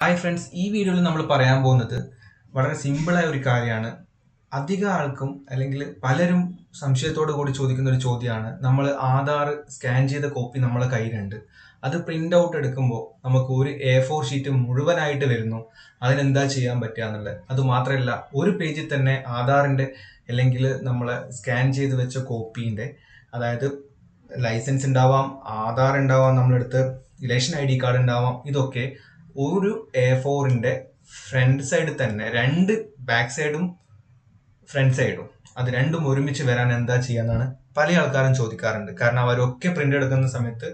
Hi friends ഈ വീഡിയോയിൽ നമ്മൾ പറയാൻ പോകുന്നത് വളരെ സിമ്പിളായ ഒരു കാര്യമാണ്. അധിക ആൾക്കും അല്ലെങ്കിൽ പലരും സംശയത്തോടു കൂടി ചോദിക്കുന്ന ഒരു ചോദ്യമാണ്. നമ്മൾ ആധാർ സ്കാൻ ചെയ്ത കോപ്പി നമ്മളെ കയ്യിലുണ്ട്. അത് പ്രിന്റ് ഔട്ട് എടുക്കുമ്പോൾ നമുക്ക് ഒരു എ ഫോർ ഷീറ്റ് മുഴുവനായിട്ട് വരുന്നു. അതിനെന്താ ചെയ്യാൻ പറ്റുക എന്നുള്ളത്. അത് മാത്രമല്ല ഒരു പേജിൽ തന്നെ ആധാറിന്റെ അല്ലെങ്കിൽ നമ്മൾ സ്കാൻ ചെയ്ത് വെച്ച കോപ്പീന്റെ അതായത് ലൈസൻസ് ഉണ്ടാവാം ആധാർ ഉണ്ടാവാം നമ്മളെടുത്ത് ഇലക്ഷൻ ഐ ഡി കാർഡ് ഉണ്ടാവാം ഇതൊക്കെ ഒരു എ ഫോറിന്റെ ഫ്രണ്ട് സൈഡ് തന്നെ രണ്ട് ബാക്ക് സൈഡും ഫ്രണ്ട് സൈഡും അത് രണ്ടും ഒരുമിച്ച് വരാൻ എന്താ ചെയ്യാന്നാണ് പല ആൾക്കാരും ചോദിക്കാറുണ്ട്. കാരണം അവരൊക്കെ പ്രിന്റ് എടുക്കുന്ന സമയത്ത്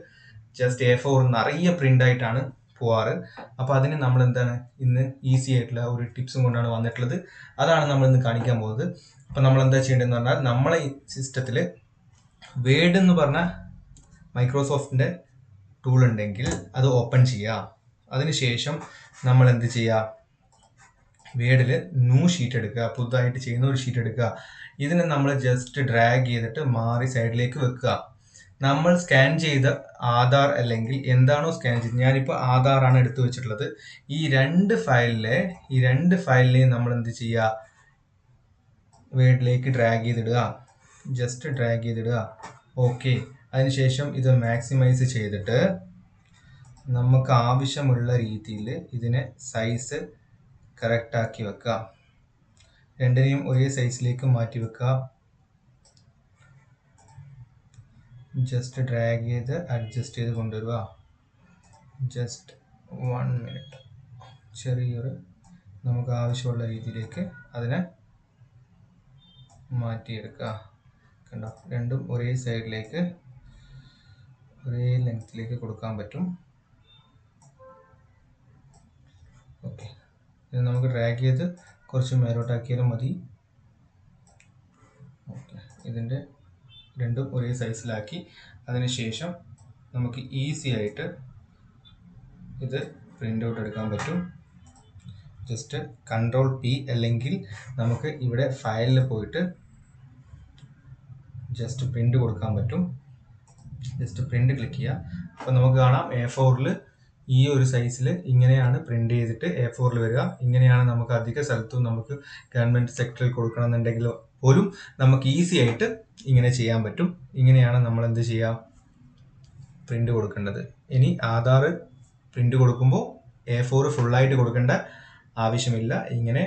ജസ്റ്റ് എ ഫോർ നിറയെ പ്രിന്റ് ആയിട്ടാണ് പോവാറ്. അപ്പൊ അതിന് നമ്മൾ എന്താണ് ഇന്ന് ഈസി ആയിട്ടുള്ള ഒരു ടിപ്സും കൊണ്ടാണ് വന്നിട്ടുള്ളത്. അതാണ് നമ്മൾ ഇന്ന് കാണിക്കാൻ പോകുന്നത്. അപ്പൊ നമ്മൾ എന്താ ചെയ്യേണ്ടതെന്ന് പറഞ്ഞാൽ നമ്മളെ ഈ സിസ്റ്റത്തിൽ വേഡ് എന്ന് പറഞ്ഞ മൈക്രോസോഫ്റ്റിന്റെ ടൂൾ ഉണ്ടെങ്കിൽ അത് ഓപ്പൺ ചെയ്യുക അതിനുശേഷം നമ്മൾ എന്ത് ചെയ്യുക വേഡിൽ ന്യൂ ഷീറ്റ് എടുക്കുക. പുതുതായിട്ട് ചെയ്യുന്ന ഒരു ഷീറ്റ് എടുക്കുക. ഇതിനെ നമ്മൾ ജസ്റ്റ് ഡ്രാഗ് ചെയ്തിട്ട് മാറി സൈഡിലേക്ക് വെക്കുക. നമ്മൾ സ്കാൻ ചെയ്ത ആധാർ അല്ലെങ്കിൽ എന്താണോ സ്കാൻ ചെയ്ത് ഞാനിപ്പോൾ ആധാറാണ് എടുത്തു വെച്ചിട്ടുള്ളത്. ഈ രണ്ട് ഫയലിലെ ഈ രണ്ട് ഫയലിനെയും നമ്മൾ എന്ത് ചെയ്യുക വേഡിലേക്ക് ഡ്രാഗ് ചെയ്തിടുക. ജസ്റ്റ് ഡ്രാഗ് ചെയ്തിടുക. ഓക്കെ അതിനുശേഷം ഇത് മാക്സിമൈസ് ചെയ്തിട്ട് നമുക്ക് ആവശ്യമുള്ള രീതിയിൽ ഇതിനെ സൈസ് കറക്റ്റാക്കി വെക്കുക രണ്ടിനെയും ഒരേ സൈസിലേക്ക് മാറ്റി വെക്കുക ജസ്റ്റ് ഡ്രാഗ് ചെയ്ത് അഡ്ജസ്റ്റ് ചെയ്ത് കൊണ്ടുവരിക. ജസ്റ്റ് വൺ മിനിറ്റ് ചെറിയൊരു നമുക്ക് ആവശ്യമുള്ള രീതിയിലേക്ക് അതിനെ മാറ്റിയെടുക്കുക കണ്ടോ? രണ്ടും ഒരേ സൈഡിലേക്ക് ഒരേ ലെങ്ത്തിലേക്ക് കൊടുക്കാൻ പറ്റും. ഓക്കെ. ഇത് നമുക്ക് ഡ്രാഗ് ചെയ്ത് കുറച്ച് മേലോട്ടാക്കിയാലും മതി. ഓക്കെ. ഇതിന്റെ രണ്ടും ഒരേ സൈസിലാക്കി അതിനുശേഷം നമുക്ക് ഈസി ആയിട്ട് ഇത് പ്രിന്റ് ഔട്ട് എടുക്കാൻ പറ്റും. ജസ്റ്റ് കൺട്രോൾ പി അല്ലെങ്കിൽ നമുക്ക് ഇവിടെ ഫയലിൽ പോയിട്ട് ജസ്റ്റ് പ്രിന്റ് കൊടുക്കാൻ പറ്റും. ജസ്റ്റ് പ്രിന്റ് ക്ലിക്ക് ചെയ്യുക അപ്പോൾ നമുക്ക് കാണാം എ ഫോറിൽ ഈ ഒരു സൈസിൽ ഇങ്ങനെയാണ് പ്രിന്റ് ചെയ്തിട്ട് എ ഫോറിൽ വരിക. ഇങ്ങനെയാണ് നമുക്ക് അധിക സ്ഥലത്തും നമുക്ക് ഗവൺമെന്റ് സെക്ടറിൽ കൊടുക്കണമെന്നുണ്ടെങ്കിൽ പോലും നമുക്ക് ഈസി ആയിട്ട് ഇങ്ങനെ ചെയ്യാൻ പറ്റും. ഇങ്ങനെയാണ് നമ്മൾ എന്ത് ചെയ്യാം പ്രിന്റ് കൊടുക്കേണ്ടത്. ഇനി ആധാർ പ്രിന്റ് കൊടുക്കുമ്പോൾ എ ഫോർ ഫുള്ളായിട്ട് കൊടുക്കേണ്ട ആവശ്യമില്ല. ഇങ്ങനെ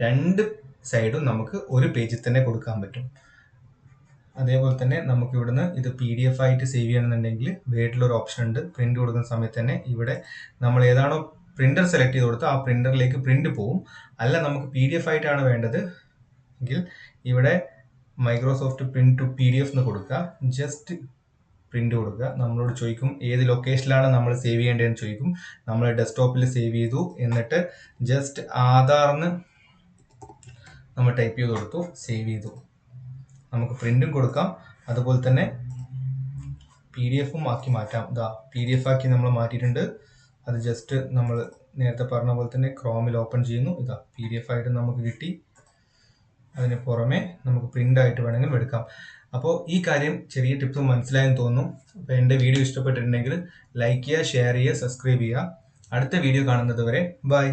രണ്ട് സൈഡും നമുക്ക് ഒരു പേജിൽ തന്നെ കൊടുക്കാൻ പറ്റും. അതേപോലെ തന്നെ നമുക്ക് ഇവിടുന്ന് ഇത് പി ഡി എഫ് ആയിട്ട് സേവ് ചെയ്യണമെന്നുണ്ടെങ്കിൽ വേഡിലൊരു ഓപ്ഷൻ ഉണ്ട്. പ്രിന്റ് കൊടുക്കുന്ന സമയത്ത് തന്നെ ഇവിടെ നമ്മൾ ഏതാണോ പ്രിന്റർ സെലക്ട് ചെയ്ത് കൊടുത്ത് ആ പ്രിന്ററിലേക്ക് പ്രിന്റ് പോവും. അല്ല നമുക്ക് പി ഡി എഫ് ആയിട്ടാണ് വേണ്ടത്. എങ്കിൽ ഇവിടെ Microsoft print to P D F എന്ന് കൊടുക്കുക. ജസ്റ്റ് പ്രിന്റ് കൊടുക്കുക. നമ്മളോട് ചോദിക്കും ഏത് ലൊക്കേഷനിലാണ് നമ്മൾ സേവ് ചെയ്യേണ്ടതെന്ന് ചോദിക്കും. നമ്മൾ ഡെസ്ക്ടോപ്പിൽ സേവ് ചെയ്തു. എന്നിട്ട് ജസ്റ്റ് ആധാറിന് നമ്മൾ ടൈപ്പ് ചെയ്ത് കൊടുത്തു സേവ് ചെയ്തു. നമുക്ക് പ്രിന്റും കൊടുക്കാം. അതുപോലെ തന്നെ പി ഡി എഫും ആക്കി മാറ്റാം. ഇതാ പി ഡി എഫ് ആക്കി നമ്മൾ മാറ്റിയിട്ടുണ്ട്. അത് ജസ്റ്റ് നമ്മൾ നേരത്തെ പറഞ്ഞ പോലെ തന്നെ ക്രോമിൽ ഓപ്പൺ ചെയ്യുന്നു. ഇതാ പി ഡി എഫ് ആയിട്ട് നമുക്ക് കിട്ടി. അതിന് പുറമെ നമുക്ക് പ്രിന്റ് ആയിട്ട് വേണമെങ്കിലും എടുക്കാം. അപ്പോൾ ഈ കാര്യം ചെറിയ ടിപ്സ് മനസ്സിലായെന്ന് തോന്നുന്നു. അപ്പോൾ എന്റെ വീഡിയോ ഇഷ്ടപ്പെട്ടിട്ടുണ്ടെങ്കിൽ ലൈക്ക് ചെയ്യുക ഷെയർ ചെയ്യുക സബ്സ്ക്രൈബ് ചെയ്യുക. അടുത്ത വീഡിയോ കാണുന്നത് വരെ ബൈ